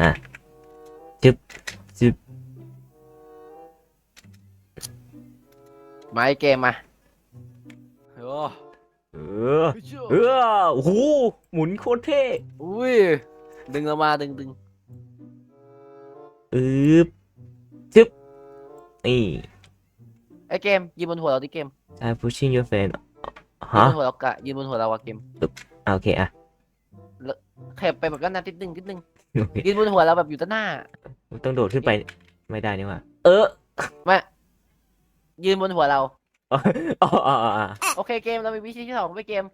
อะจึ๊บจึ๊บมาไอเกมมาโอ้เออเออโอ้โหหมุนโคตรเท่อุ้ยดึงเรามาดึงดึงอึบจึ๊บนี่ไอเกมยืนบนหัวเราดิเกมใช่ pushing your fan ยืนฮะบนหัวเรากะยืนบนหัวเราอะเกมอะโอเคอะขยับไปแบบนั้นนะนิดนึงนิดนึงโอเค ยืนบนหัวเราแบบอยู่ด้านหน้า ต้องโดดขึ้นไปไม่ได้นี่หว่า เออมายืนบนหัวเรา อ๋ออ๋ออ๋ออ๋อโอเคเกมเรามีวิธีที่สองไปเกม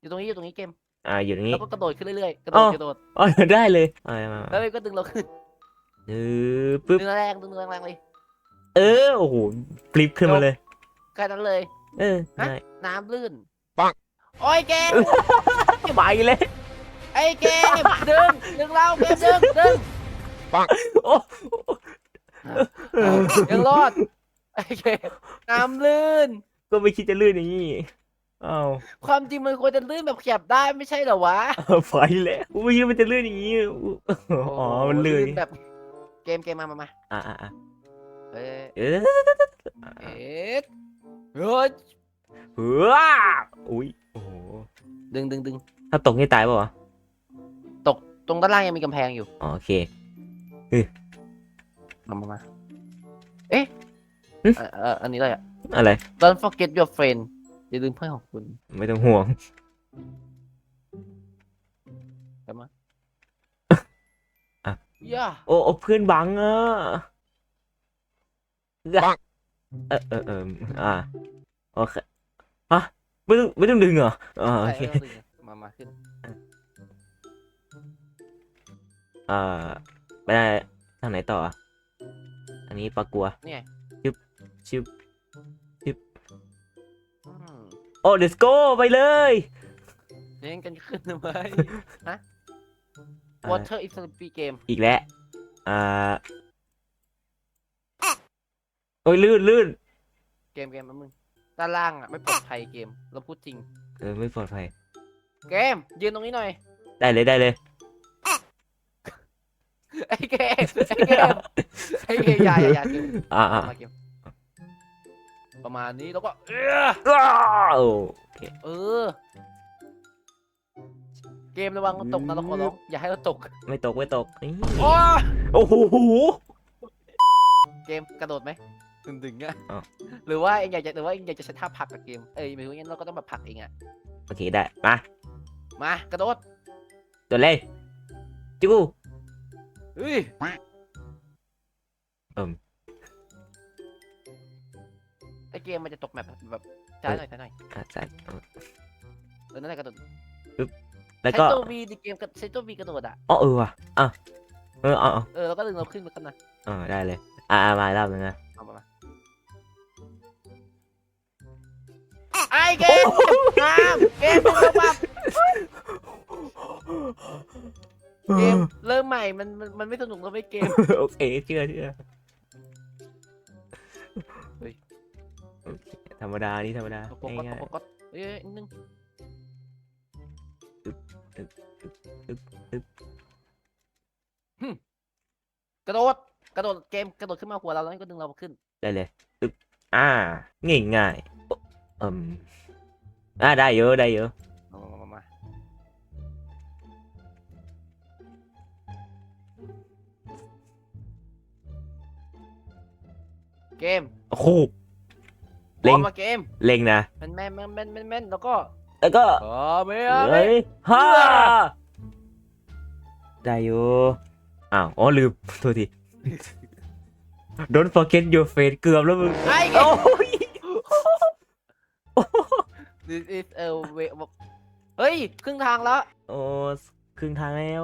อยู่ตรงนี้อยู่ตรงนี้เกมอ่าอยู่ตรงนี้ แล้วก็กระโดดขึ้นเรื่อยๆกระโดอ๋ดอกระโดดอ๋อได้เลยอ่ามามาแล้วมันก็ดึงเราขึ้นเออปึ๊บดึงแรงดึงแรงแรงเลย เออโอ้โหฟลิปขึ้นมาเลยแค่นั้นเลย เออฮะได้น้ำลื่นปังโอ้ยเกม ไปเลย ไอ้เกมดึงดึงเราเกมดึงดึงโอ้ยังรอดไอ้เกมน้ำลื่น ก็ไม่คิดจะลื่นอย่างนี้อ้าวความจริงมันควรจะลื่นแบบขยับได้ไม่ใช่เหรอวะไปแล้วกูไม่คิดว่ามันจะลื่นอย่างนี้อ๋อมันลื่นแบบ เกมเกมมามามาอะอะอะเอ้ยเออเอ๊ะเฮ้ยว้าอุ้ยโอ้โหดึงดึงดึงถ้าตกนี่ตายป่าวะ ตรงด้านล่างยังมีกำแพงอยู่อ๋อโอเค มามามาเอ๊ะหึ เอ่อเอ่ออันนี้อะไรอะอะไร Don't forget your friend อย่าลืมเพื่อนของคุณไม่ต้องห่วงย่าโอ้โอ้เพื่อนบังอะบัง เออเออเอออ่าโอเคฮะไม่ต้องไม่ต้องดึงเหรออ่าโอเค ใช่ไม่ต้องดึงอะมามาขึ้น อ่าไปได้ทางไหนต่ออะอันนี้ปลากัวเนี่ยชิบชิบอืมโอ้ let's go ไปเลยเล่นกันขึ้นทำไมฮะอ่า Water is a sleepy game อีกแล้วอ่าโอ้ยลื่นลื่นเกมเกมมันมึงด้านล่างอะไม่ปลอดภัยเกม เราพูดจริง เออไม่ปลอดภัย เกม ยืนตรงนี้หน่อย ได้เลยได้เลย ไอ้เกมไอ้เกมไอ้เกมอย่าอย่าอย่าเกมอ่าอ่ามาเกมประมาณนี้แล้วก็เอออ้าวโอเคเออ เกมระวังมันตกนะเราขอร้องอย่าให้เราตก ไม่ตกไม่ตกนี่โอ้โอ้โหเกมกระโดดไหมดึงดึงๆอะอ้าวหรือว่าเองอยากจะหรือว่าเองอยากจะใช้ท่าผลักกับเกมเอ้ยไม่รู้งั้นเราก็ต้องแบบผลักเองอะโอเคได้มามากระโดดตัวเลยจู เฮ้ยเอิ่มไอเกมมันจะตกแบบแบบช้าหน่อยช้าหน่อยอะใส่เออเออนั่นแหละกระโดดแล้วใช้ก็ตัววีดีเกมกับใช้ตัววีกระโดดอะอ๋อเออว่ะอะเออเอาเอาเออแล้วก็ดึงเราขึ้นมากันนะเออได้เลยอ่ามาอีกรอบนึงนะเอามามาไอเกมงามเกมดึงเราปั๊บ เกมเริ่มใหม่มันมันมันไม่สนุกแล้วไม่เกมโอเคเชื่อเชื่อเฮ้ยโอเคธรรมดานี่ธรรมดาปกกดง่ายปกกดเอ้ยนิดนึงอึ๊บอึ๊บอึ๊บหึกระโดดกระโดดเกมกระโดดขึ้นมาหัวเราแล้วก็ดึงเราขึ้นๆได้เลยอึ๊บอ่าง่ายง่ายๆโอ้เอืมอ่าได้เยอะได้เยอะ เกมโอ้โหพร้เล็องมมาเกมเล็งนะ แม่นแม่นแม่นแม่นแม่นแม่นแล้วก็แล้วก็อ๋อไม่เอาไม่เฮ้ยฮ่าได้อยู่อ้าวอ๋อลืมโทษที Don't forget your face เกือบแล้วมึงไอ้เกโอ้ม ย this is a way เฮ้ยครึ่งทางแล้วโอ้ครึ่งทางแล้ว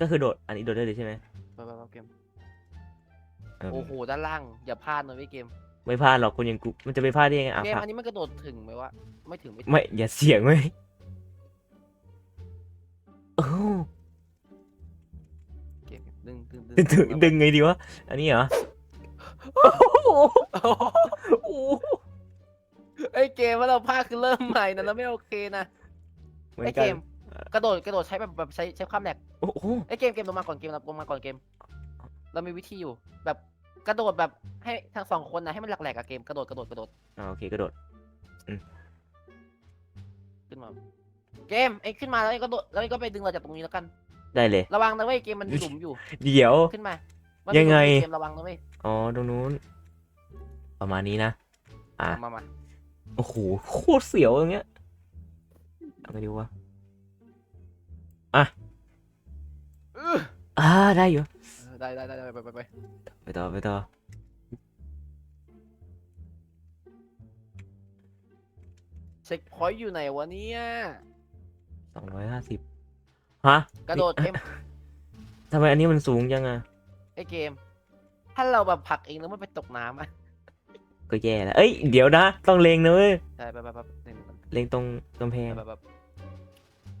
ก็คือโดด อันนี้โดดได้เลยใช่ไหม ไปไปไปเกม เอิ่มโอ้โหด้านล่างอย่าพลาดนะพี่เกมไม่พลาดหรอกคนอย่างกูมันจะไปพลาดได้ยังไงอะเกมพลาดอันนี้มันกระโดดถึงไหมวะไม่ถึงไม่ถึงไม่อย่าเสียงไว้โอ้เกมดึงดึงดึงดึงดึงไงดีวะอันนี้เหรอโอ้โหโอ้โหโอ้โหไอ้เกมว่าเราพลาดคือเริ่มใหม่นะเราไม่โอเคนะเหมือไอ้นเกกันมกระโดดกระโดดใช้แบบแบบใช้ใช้ความแหลกโอ้โหไอ้ยเกมเกมลงมาก่อนเกมลงมาก่อนเกม เรามีวิธีอยู่ แบบกระโดดแบบให้ทั้งสองคนนะให้มันแหลกๆกับเกมกระโดดกระโดดกระโดดอ่าโอเคกระโดด ขึ้นมา เกมไอ้ขึ้นมาแล้วไอ้ก็โดดแล้วไอ้ก็ไปดึงเราจากตรงนี้แล้วกัน ได้เลย ระวังนะเว้ยเกมมันมีหลุมอยู่เดี๋ยว ขึ้นมามันมียังไงหลุมอเกมระวังนะเว้ยอ๋อตรงนู้น ประมาณนี้นะ อะ มามาโอ้โหโคตรเสียวอย่างเงี้ยเอาไงดีวะเอออ่าได้อยู่เออ ได้ได้ได้ได้ไปไปไปไปต่อไปต่อเช็คพอยต์อยู่ไหนวะเนี่ยสองร้อยห้าสิบฮะกระโดดเกมทำไมอันนี้มันสูงจังอะไอ้เกม ถ้าเราแบบผลักเองแล้วมันไปตกน้ำอะก็แย่แล้วเอ้ยเดี๋ยวนะ ต้องเลงนะเว้ยได้ไปไปไปหนึ่งเลงตรงกำแพงไปไปไป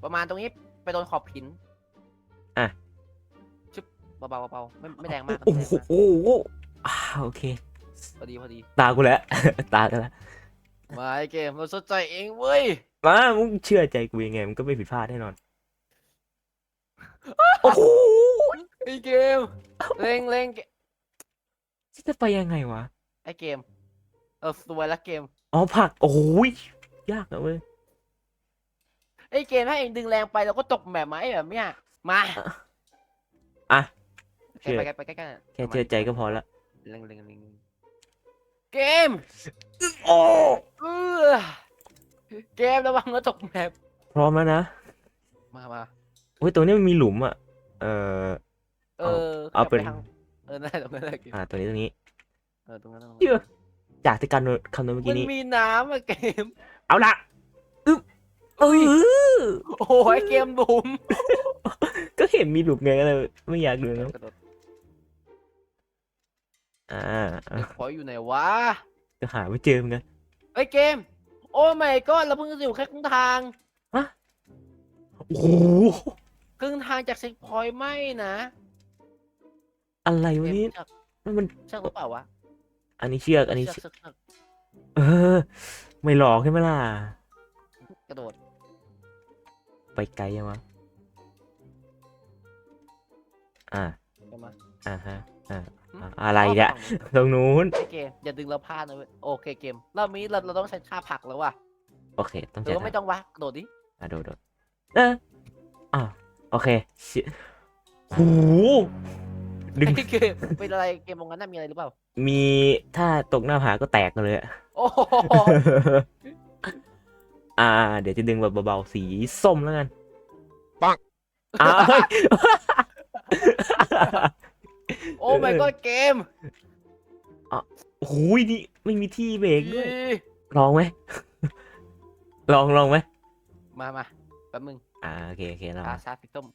ประมาณตรงนี้ไปโดนขอบหิน อะชึบ เบาๆเบาๆไม่ไม่แรงมากโอ้ไม่โหแรงมากโอ้โหอ่าโอเค พอดีพอดีตากูแล้ว ตากันแล้วมาไอ้เกมเราสนใจเองเว้ยมามึงเชื่อใจกูยังไงมันก็ไม่ผิดพลาดแน่นอนโอ้โหไอ้เกมเล็งเล็งเกจะไปยังไงวะไอ้เกมเราสวยละเกมอ๋อผลักโอ้โหยยากนะเว้ยไอ้เกมถ้าเองดึงแรงไปเราก็ตกแบบมาไอ้แบบเนี้ยมาอะโอ เค ไปใกล้ไปใกล้ๆน่ะแค่เชื่อใจก็พอละเล็งเล็งเล็งเกมโอ้เออเกมระวังแล้วตกแบบพร้อมแล้วนะมามาโอ้ยตัวนี้มันมีหลุมอะ เออ เออเอาขยับเป็นทางเออนั่นแหละตรงนั้นแหละเกมอ่าตัวนี้ตัวนี้ เออตรงนั้นตรงนั้นเชื่อ จากที่การคำนวณเมื่อมักี้นนี้ มีน้ำอะเกมเอาละอึ๊บเออโอ้ยเกมบุ๋มก็เห็นมีหลุมไงก็เลยไม่อยากดูแล้วกระโดด อ่าอะพอยอยู่ไหนวะก็หาไม่เจอเหมือนกันเอ้ยเกม โอ้ไม่ก็เราเพิ่งจะอยู่แค่ครึ่งทาง โอ้โหครึ่งทางจากเช็คพอยต์ไม่นะอะไรเกวะมนี่เชือกมันเชือกหรือเปล่าวะอันนี้เชือกอันนี้เชืเชืออกกเชือกเออ ไม่หลอกใช่ไหมล่ะ กระโดดไปไกลยังวะอ่าเดี๋ยวมาอ่าฮะ อ่าหึ อ่าอะไรเนี่ยฝั่งนู้นตรงนู้นไอ้เกมอย่าดึงเราพลาดนะเว้ยโอเคเกมรอบนี้เราเราต้องใช้ท่าผลักแล้วว่ะโอเค ต้องหรืใช้อว่าไม่ทางต้องวะกระโดดดิอะโดดโดดเอออ่าโอเคเชี่ยโหดึง ไอ้เกมเป็นอะไรเกมตรงนั้นน่ะมีอะไรหรือเปล่า มีถ้าตกหน้าผาก็แตกกันเลยอะ โอ้โห อ่า เดี๋ยวจะดึงแบบเบาๆสีส้มแล้วกันปัง อ่าเฮ้ย โอ้ไม่ก็เกมโอ้โหนี่ไม่มีที่เบรกด้วยอีลองไหม ลองลองไหม มามาแป๊บมึง อ่าโอเคโอเคลองตาชาร์จสีส้ม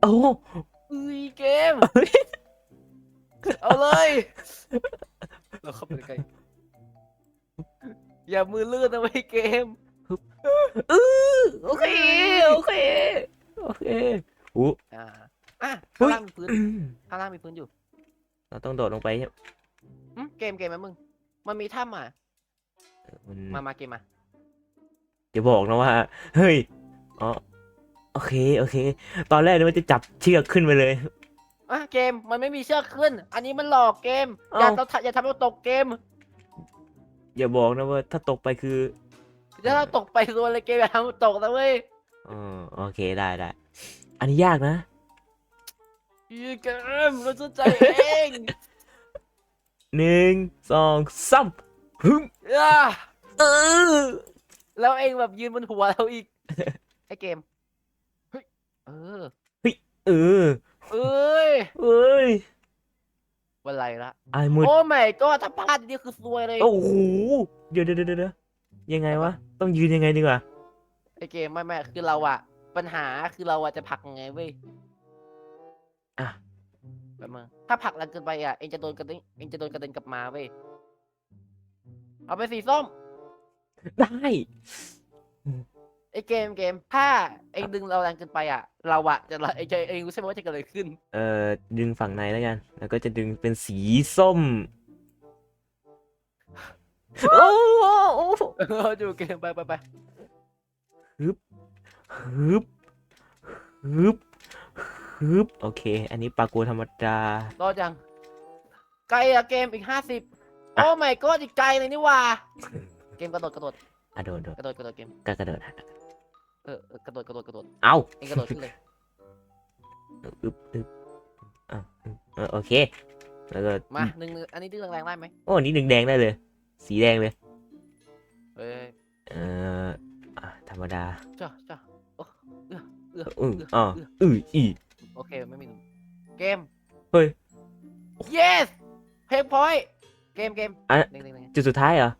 โอ้โหอุ้ยเกม เอาเลย เราเข้าไปใกล้อย่ามือลื่นนะไว้ยเกมเออโอเค โอเค โอเคอู้อ่า อะอุ๊ข้างยล่างมีพื้นอืมข้างล่างมีพื้นอยู่เราต้องโดดลงไปใช่ไหมอืมเกมเกมไหมมึง มันมีถ้ำอะมันมามาเกมมาจะบอกนะว่า เฮ้ยอ๋อโอเคโอเค ตอนแรกนึกว่าจะจับเชือกขึ้นไปเลยอะเกมมันไม่มีเชือกขึ้น อันนี้มันหลอกเกม อย่าเอ้าต้องอย่าทำเราตกเกม อย่าบอกนะว่าถ้าตกไปคือถ้าเราตกไปรัวเลยเกมอย่าทำเราตกนะเว้ยอ๋อโอเคได้ได้อันนี้ยากนะ อีเกมเราสนใจเองหนึ่งสองสามฮึมอะเออแล้วเองแบบยืนบนหัวเราอีก ไอเกมเฮ้ยเออเออเอ้ยเอ้ยวันไรละไอ้มืดโอ้ไม่ก็ถ้าพลาดนี่คือซวยเลยโอ้โหเดี๋ยวเดี๋ยวเดี๋ยวเดี๋ยวยังไงวะ ต้องยืนยังไงดีกว่าไอเกมไม่ไม่คือเราอะปัญหาคือเราอะจะผลักยังไงเว้ย อะแบบมึงถ้าผลักแรงเกินไปอะเองจะโดนกระเด็นเองจะโดนกระเด็นกลับมาเว้ย เอาไปสีส้ม ได้ ไอเกมเกม ถ้าเองดึงเราแรงเกินไปอะเราอะจะเองจะเองรู้ใช่ไหมว่าจะเกิดอะไรขึ้น เอ่อ ดึงฝั่งในแล้วกัน แล้วก็จะดึงเป็นสีส้ม โอ้โหเออดูเกมไปไปไปฮึบฮึบฮึบ โอเค อันนี้ปลากูธรรมดารอดยัง ไกลอะเกมอีกห้าสิบโอ้ไม่ก็อีกไกลเลยนี่หว่า เกมกระโดดกระโดดอะโดดโดดกระโดดกระโดดเกมกระกระโดดเออเออกระโดดกระโดดกระโดดเอ้าเองกระโดดขึ้นเลยอึบอึบอะอึบเออโอเค แล้วก็มาหนึ่งหนึ่งอันนี้ดื้อแรงๆได้ไหมโอ้นี่หนึ่งแดงได้เลย สีแดงเลยเอ้ยเอออะธรรมดาจ้าจ้าโอ้เออเอออือเออ๋อเอออือ อีโอเคไม่มีหนึ่งเกมเฮ้ย yes เพลงพอยเกมเกมอะ หนึ่งหนึ่งหนึ่งจุดสุดท้ายเหรอ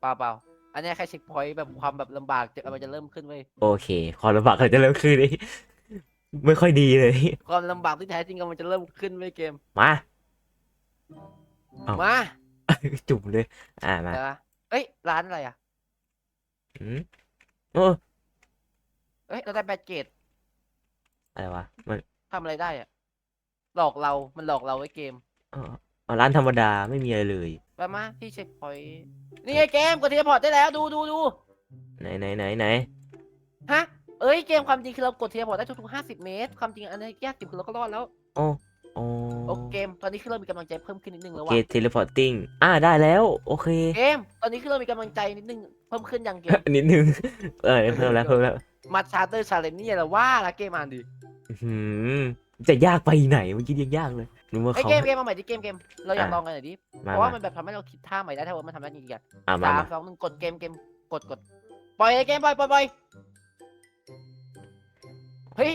เปล่าเปล่าอันเนี้ยแค่เช็คพอยต์แบบความแบบลำบากจะมันจะเริ่มขึ้นเว้ยโอเค ความลำบากเราจะเริ่มขึ้นเลยไม่ค่อยดีเลย ความลำบากที่แท้จริงมันจะเริ่มขึ้นเว้ยเกมมาเอ้ามาจุ่มเลย อ่ามาเดี๋ยวนะเอ้ยร้านอะไรอะอืมโอ้เอ้ยเราได้แบตเกต อะไรวะ มันทำอะไรได้อะหลอกเรา มันหลอกเราไว้เกมเอ๋อาร้านธรรมดาไม่มีอะไรเลย ไปมาที่เช็คพอยต์นี่ไงเกมกดเทเลพอร์ตได้แล้วดูดูดูไหนไหนไหนไหนฮะ เอ้ยเกมความจริงคือเรากดเทเลพอร์ตได้ทุกๆห้าสิบเมตร ความจริงอันนี้ยากสิบคือเราก็รอดแล้ว โอ้โอ้โอเกม ตอนนี้คือเรามีกำลังใจเพิ่มขึ้นนิดนึงแล้วเกว่ะตเทเลพอร์ติ้งอ่าได้แล้ว โอเค เกม ตอนนี้คือเรามีกำลังใจนิดนึงเพิ่มขึ้นยังเกม นิดนึง เออเพิ่มแล้วเพิ่มแล้ว มาชาร์เตอร์ชาเลนนี่แหละว่าละเกมอ่านดิอื้อ หือจะยากไปไหนเมื่อกี้ยังยากเลยนึกว่าไอ้ยเขาเกมเกมมาใหม่ดิเกมเกมเราอยากอะลองกันหน่อยดิมาเพราะว่ามามันแบบทำให้เราคิดท่าใหม่ได้ถ้าว่ามันทำได้จริงๆอะอะมาสามมาสองหนึ่งกดเกมเกมกดกดปล่อยเลยเกมปล่อยปล่อยปล่อยเฮ้ย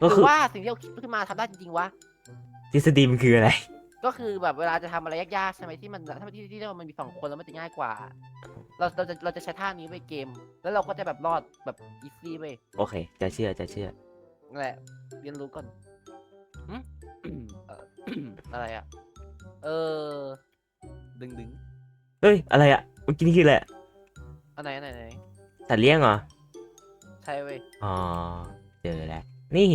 ก็หรืคืออว่าสิ่งที่เราคิดขึ้นมาทำได้จริงๆวะทฤษฎีมันคืออะไร ก็คือแบบเวลาจะทำอะไรยากๆใช่ไหมที่มันถ้าที่ที่ที่มันมีสองคนแล้วมันจะง่ายกว่า เราเราจะเราจะใช้ท่านี้ไปเกม แล้วเราก็จะแบบรอดแบบอีซี่ไปโอเค จะเชื่อจะเชื่อนั่น แหละเรียนรู้ก่อนหึ เอ่อ อะไรอะ เออ ดึงดึงเฮ้ย อะไรอะเมื่อกี้นี่คืออะไรอะอันไหนอันไหนอันไหนสัตว์เลี้ยงเหรอ ใช่เว้ย อ๋อ เจอแล้ว นี่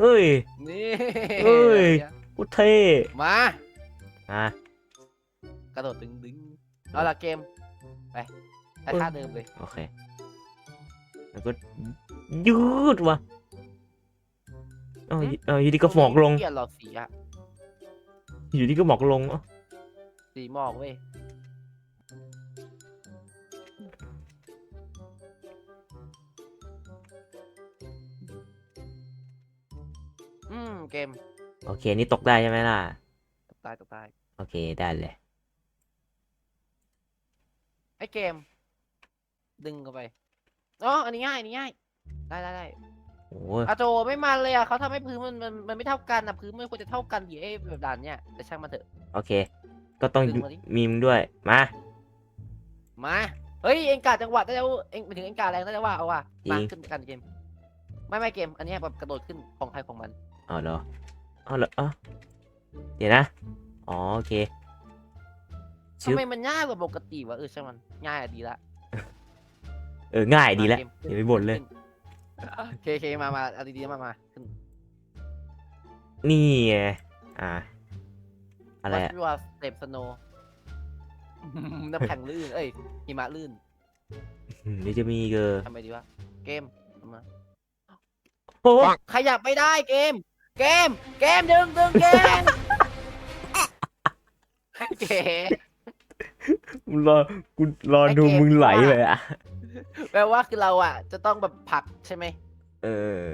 เอ้ย นี่เอ้ยอุยเท่มา อะ กระโดดดึงดึงเอาละเกม ไปไปท่าเดิมเลย โอเคแล้วก็ยืดว่ะ เอ๋อเอออยู่ดีก็หมอกลง เกลียดหลอดสีอะอยู่ดีก็หมอกลงเอ้าสีหมอกเว้ยอืมเกมโอเค นี่ตกได้ใช่ไหมล่ะ ตกตายตกตายโอเค ได้เลย ไอ้เกม ดึงเข้าไปอ๋ออันนี้ง่ายอันนี้ง่ายได้ได้ได้ โอ้ยอาโจไม่มันเลยอะเขาทำให้พื้นมันมันมันไม่เท่ากันอะพื้นมันควรจะเท่ากันดิไอ้แบบด่านเนี้ยแต่ช่างมันเถอะ โอเค ก็ต้องดึงมาดิ มีมึงด้วย มา มาเฮ้ยเอ็งกาดจังหวะได้แล้วเอ็งไปถึงเอ็งกาดแรงได้แล้วว่าเอาว่ะจริมางขึ้นกันเกม ไม่ไม่เกม อันเนี้ยแบบกระโดดขึ้นของใครของมันเอาเหรอเอาเหรอเอ้าเดี๋ยวนะ อ๋อโอเค ชึทำบไมมันง่ายกว่าปกติวะเออช่างมันง่ายอะดีละเออง่ายดีแล้วมาเกมอย่าไปบ่นเลย ขึ้โอ เคโอเคมามาเอาดีๆมามาขึ้นนี่ไงอ่าอะไรอะวัดสเต็ปสโนน้ำแข็งลื่น เอ้ยหิมะลื่นอืมเดี๋ยวจะมีเกอทำไมดีวะ เกมเอามาโอ้ขยับไม่ได้เกม เกม เกมดึงดึงเกมเกมรอกูรอไอ้ดูเกมมึงไหลว่าเลยอะ แปลว่าคือเราอะ จะต้องแบบผลักใช่ไหม เออ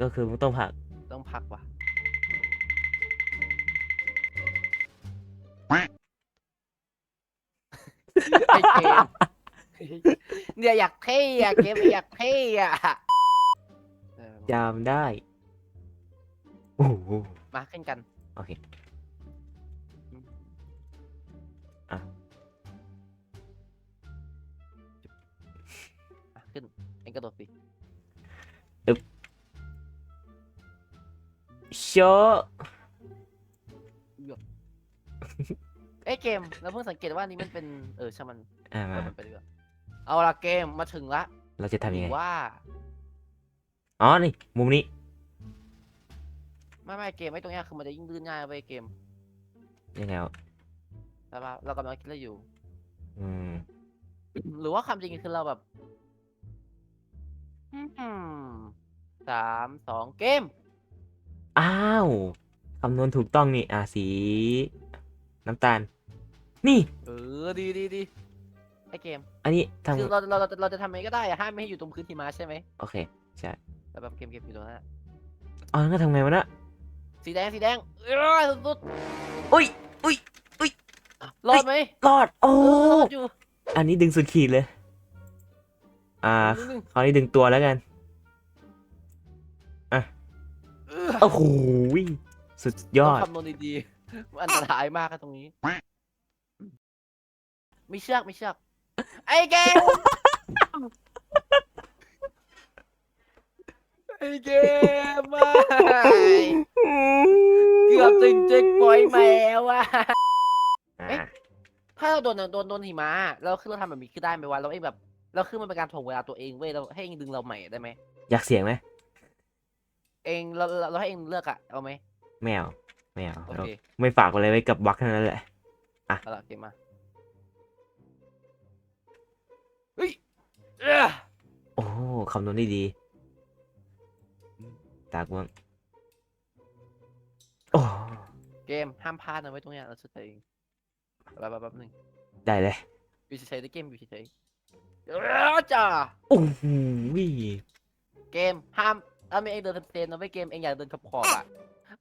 ก็คือมึงต้องผลัก ต้องผลักว่ะ ไอเกมเนี่ยอยากเท่อะเกมอยากเท่อะเออจามได้ โอ้โหมาขึ้นกัน โอเค กระโดดสิโชว์เอ้ยเกมเราเพิ่งสังเกตว่านี่มันเป็นเออช่างมันอ่าเอาอมันไปดีกว่าเอาละเกมมาถึงละเราจะทำยังไง ว่า อ๋อ นี่ มุมนี้ ไม่ไม่เกมไม่ตรงเนี้ยคือมันจะยิ่งลื่นง่ายไปเกมยังไงวะใช่ปะเรากำลังคิดอะไรอยู่ อืม หรือว่าความจริงคือเราแบบ อืมสามสองเกม อ้าวคำนวณถูกต้องนี่อ่าสี น้ำตาล นี่ เออดีดีดีไอเกม อันนี้ทคือเราเราเราเราจะทำยังไงก็ได้อะห้ามไม่ให้อยู่ตรงพื้นหิมะใช่ไหมำโอเค ใช่แต่แบบเกมเกมอยู่ตรงนั้นอะอ๋อแล้วก็ทำไงวะนะสีแดงสีแดงเออสุดอุ้ย อุ้ย ๆรอดไหมรอด โอ้ เออรอดอยู่อันนี้ดึงสุดขีดเลย อ่านิดนึงคราวนี้ดึงตัวแล้วกันเออโอ้โหสุดยอดต้องคำนวณดีๆมันอันตรายมากครับตรงนี้มีเชือกมีเชือก ไอ้เกมไอ้เกมไม่เกือบถึงเจ็กปอยแมวอะอ่าเอ๊ะถ้าเราโดนโดนโดนหิมะแล้วคือเราทำแบบนี้คือได้ไหมวะเราเองแบบ เราคือมันเป็นการถ่วงเวลาตัวเองเว้ยเราให้เองดึงเราใหม่ได้ไหมอยากเสียงไหมเองเราเราเราให้เองเลือกอะเอาไหมแมวแมวโอเราเคไม่ฝากอะไรไว้กับบักเท่านั้นแหละเอาละเกมมาเฮ้ยเอ้อโอ้คำนวณได้ดีตากวางโอ้เกมห้ามพลาดนะไว้ยตรงเนี้ยเราสุดเองแป๊บแป๊บแป๊บหนึงได้เลย อยู่เฉยๆนะเกมอยู่เฉยๆเอ้อ จ้าโอ้โหเกมห้ามถ้าไม่เองเดินเซนนะไม่เกมเองอยากเดินขอบขอบๆอะ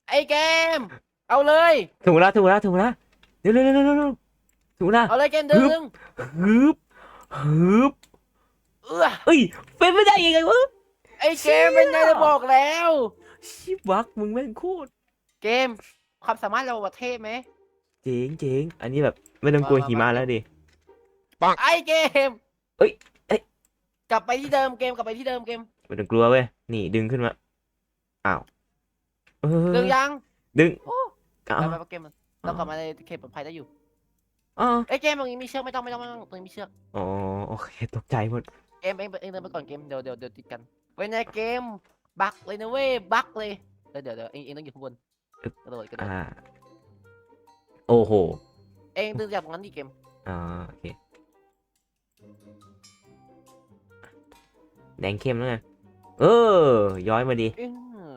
ไอเกม เอาเลยถูกแล้วถูกแล้วถูกแล้วเร็วเร็วเร็วเร็วเร็วถูกแล้วเอาเลยเกมดึงฮึบฮึบเออเอ้ยเป็นไม่ได้ยังไงวะไอเกมเป็นไงจะบอกแล้วชิบักมึงแม่งโคตรเกมความสามารถเราประเทศไหมเจ๋งเจ๋งอันนี้แบบไม่ต้องกลัวมามาหิมะแล้วดิไอเกม เอ้ยเอ้ยกลับไปที่เดิมเกมกลับไปที่เดิมเกมไม่ต้องกลัวเว้ย นี่ดึงขึ้นมาอ้าวเออดึงยังดึงโอ้อ้าวไปไปเกมเรากลับมาในเขตปลอดภัยได้อยู่อ๋อไอยเกมตรงนี้มีเชือกไม่ต้องไม่ต้องไม่ต้องตรงนี้มีเชือกอ๋อโอเคตกใจหมด เกมเองเองเดินไปก่อนเกมเดี๋ยวเดี๋ยวเดี๋ยวติดกันไว้ในเกมบักเลยนะเว้ยบักเลยเดี๋ยวเดี๋ยวเดี๋ยวเองเองต้องอยู่ข้างบนกระโดดกระโดดอ่า โอ้โหเองดึงจากตรงนั้นดิเกมอ๋อโอเค แดงเข้มแล้วไงเออ ย้อยมาดีเออ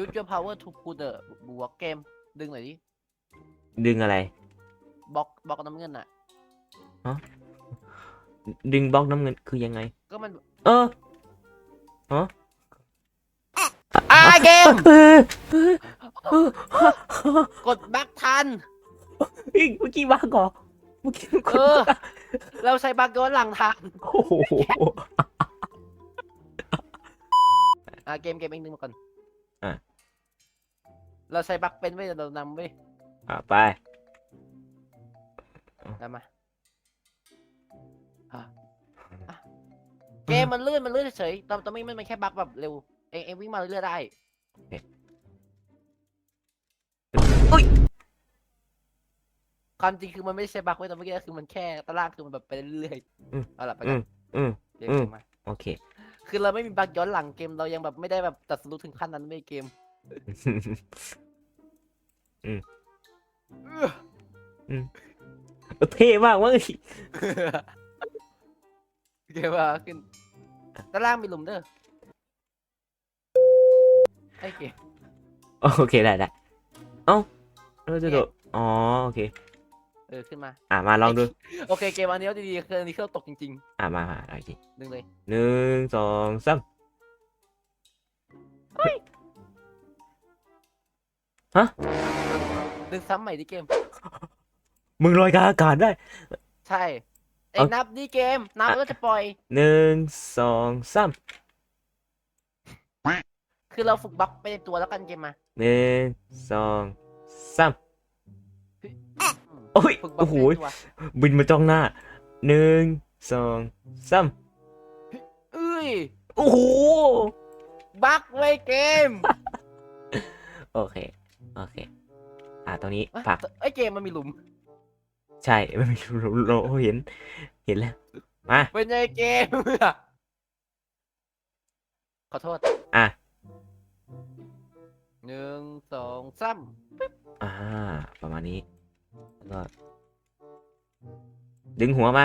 use your power to pull the บวกเกม ดึงหน่อยดิดึงอะไร บล็อกบล็อกน้ำเงินอะ ดึงบล็อกน้ำเงินคือยังไง ก็มันเอออ่าเกม เออเออเออ กดบักทัน เฮ้ยเมื่อกี้ว่าก่อนเมื่อกี้มันกเอดอเราใช้บักย้อนหลังทัน โอ้โห อ่าเกมเกมเองดึงมาก่อนอะ เราใช้บักเป็นเว้ยเรานำเว้ยอะไป นำมาอะอะเกมมันลื่นมันลื่นเฉยๆตอนตอนนี้มันมันแค่บักแบบเร็วเองเองวิ่งมาเรื่อยๆได้อุ้ยความจริงคือมันไม่ใช่บักเว้ยแต่เมื่อกี้คือมันแค่ตารางคือมันแบบไปเรื่อยอืม ๆเอาล่ะไปอืกันมอืมเกมอืม เกมมาโอเค คือเราไม่มีบักย้อนหลังเกมเรายังแบบไม่ได้แบบตัดสรุปถึงขั้นนั้นไม่เกมเท่มากเว้ยเกมว่าขึ้นด้านล่างมีหลุมเด้อไอ้เกมโอเคได้ได้เอ้าเราจะโดดอ๋อโอเค เออขึ้นมา อะมาลองดู โอเคเกมอันนี้เอาดีๆคืออันนี้เครื่องตกจริงอะมามาเอาอีกทีๆดึงเลย หนึ่งสองสามดึงซ้ำใหม่ดิเกม มึงลอยกลางอากาศได้ ใช่เอ็เอางนับดิเกม นับแล้วจะปล่อย หนึ่งสองสามคือเราฝึกบักไปในตัวแล้วกันเกมมาหนึ่งสองสามอืมโอ้ย ฝึกบักโอ้โหไปในตัวบินมาจ้องหน้าหนึ่งสองสามเอ้ย โอ้โห บักไว้ยเกมโอเค โอเค อะตรงนี้เอ้ยผักไอ้ยเกมมันมีหลุม ใช่ไม่มีเราเราเห็น เห็นแล้ว มา เป็นไงเกม ขอโทษอะ หนึ่งสองสามอ่า ประมาณนี้แล้ว ก็ ดึงหัวมา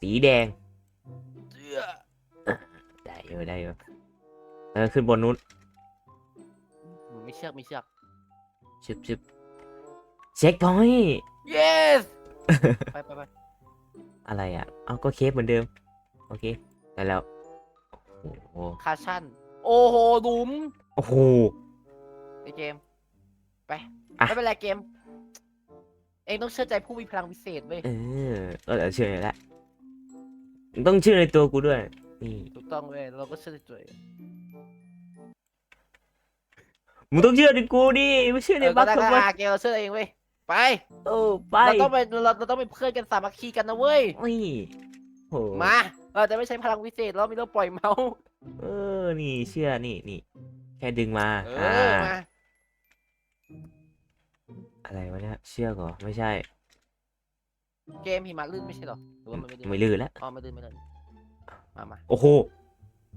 สีแดงเจื้อได้อยู่ได้อยู่เออขึ้นบนนู้นอืมไม่เชือกไม่เชือกชึบชึบเช็คพอยต์ yes ไปไปไปอะไรอะ เอาก็เคฟเหมือนเดิม โอเคได้แล้ว โอ้โห คาชั่น โอ้โหหลุมโอ้โห ไอเกม ไป อะ ไม่เป็นไรเกม เองต้องเชื่อใจผู้มีพลังพิเศษเว้ยเออก็เดี๋ยวเชื่อในละมึงต้องเชื่อในตัวกูด้วยนี่ถูกต้องเว้ยเราก็เชื่อใจตัวเองมึงต้องเชื่อในกูดิไม่เชื่อเอในอก็บัคได้ทำก็ไมได้เกมเราเชื่อเองเว้ยไปโอ้ไปเราต้องไปเราเราต้องเป็นเพื่อนกันสามัคคีกันนะเว้ยนี่โหมาเราจะไม่ใช้พลังพิเศษเราไม่ต้องปล่อยเมาส์เออนี่เชื่อนี่นี่แค่ดึงมาเออ่าอมา อะไรวะเนี่ยเชื่อเหรอไม่ใช่เกมหิมะลื่นไม่ใช่เหรอหรือว่ามันไม่ลื่นไม่ลื่นแล้วอ๋อไม่ลื่นไม่ลื่นมามาโอ้โห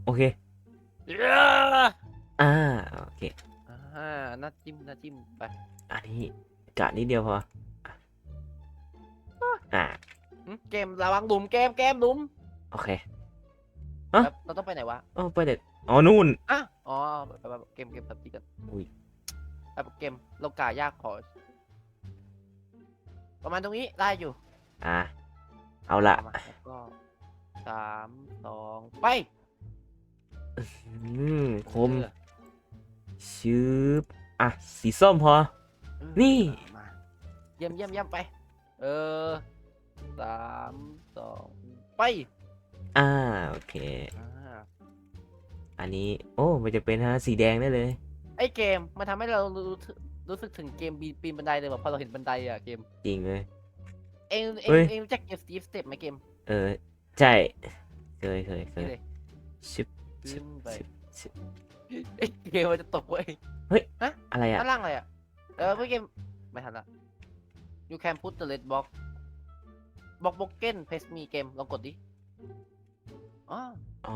โอเคอ่าโอเคอ่าน่าจิ้มน่าจิ้มไปอันนี้กะนิดเดียวพออ่าหึเกมระวังหลุมเกมเกมหลุมโอเคฮะแล้วเราต้องไปไหนวะโอ้ไปเด็ดอ๋อนู่นอะอ๋อไปไปไปเกมเกมตัดตีกันอุ้ยไปไปเกมเรากายากพอ ประมาณตรงนี้ได้อยู่อ่าเอาละประมาณแล้วก็สามสองไปอืมคมเออชืบอะสีส้มพอเออนี่ มาเยี่ยมเยี่ยมเยี่ยมไป เออสามสองไปอ่าโอเค อ่า อันนี้ โอ้มันจะเป็นฮะสีแดงได้เลย ไอเกมมันทำให้เรารู้ถึง รู้สึกถึงเกมปีนปีนบันไดเลยแบบพอเราเห็นบันไดอะเกม จริงเลย เองเอเฮ้งยเองรู้จักเกมสตีฟสเต็ปไหมเกมเออ ใช่ เคยเคยเคนี่ยเลยชิบขึ้นไปชิบชิบไอเกมมันจะตกเว้ยอะไรอะด้านล่างเลยอะเออเมื่อเกมไม่ทันละ you can put the red box box broken press me เกมลองกดดิอ๋อ อ๋อ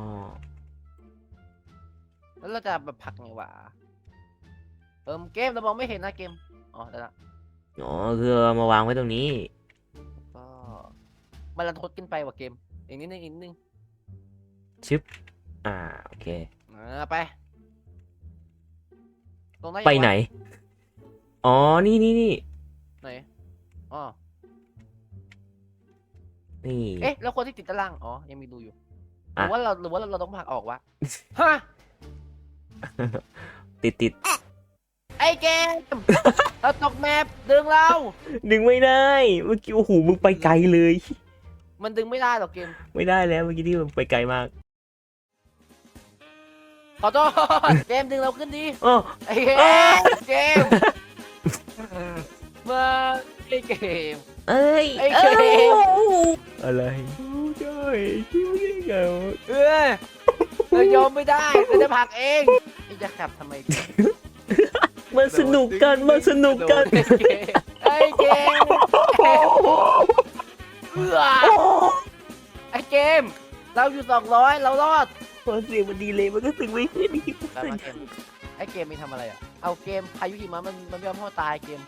แล้วเราจะแบบผลักไงวะ เออเกมเรามองไม่เห็นนะเกม อ๋อได้ละอ๋อคือเอามาวางไว้ตรงนี้ ก็มันรันทดขึ้นไปว่ะเกม อีกนิดนึงอีกนิดนึงชิป อ่า โอเค อ่าไป ตรงไหนไปไหน อ๋อ นี่นี่นี่ ไหน อ๋อ นี่ เอ๊ะ แล้วคนที่ติดด้านล่าง อ๋อ ยังมีดูอยู่ หอะ รือว่าเราหรือว่าเราเราต้องผลักออกวะ ฮะ ติดติดไอ้เกมเราตกแมปดึงเรา ดึงไม่ได้ เมื่อกี้โอ้โหมึงไปไกลเลย มันดึงไม่ได้หรอกเกม ไม่ได้แล้วเมื่อกี้ที่มึงไปไกลมากขอโทษเกมดึงเราขึ้นดีอ๋อไอ้เกมเกมมาไอ้เกม เอ้ยไอ้เกมอะไรใช่คิดไม่ได้ไงวะเออเรายอมไม่ได้เราจะผลักเองไอ้จะขับทำไม มาสนุกกันมาสนุกกันไอ้เกมเพื่อไอ้เกม เราอยู่สองร้อยเรารอดพอเสียงมันดีเลยมันก็สึงไม่ขึ้นอีกแล้วมาเกมไอ้เกมมีทำอะไรอะ เอาเกมพายุหิมะมันมันไม่ยอมให้เราตายเกม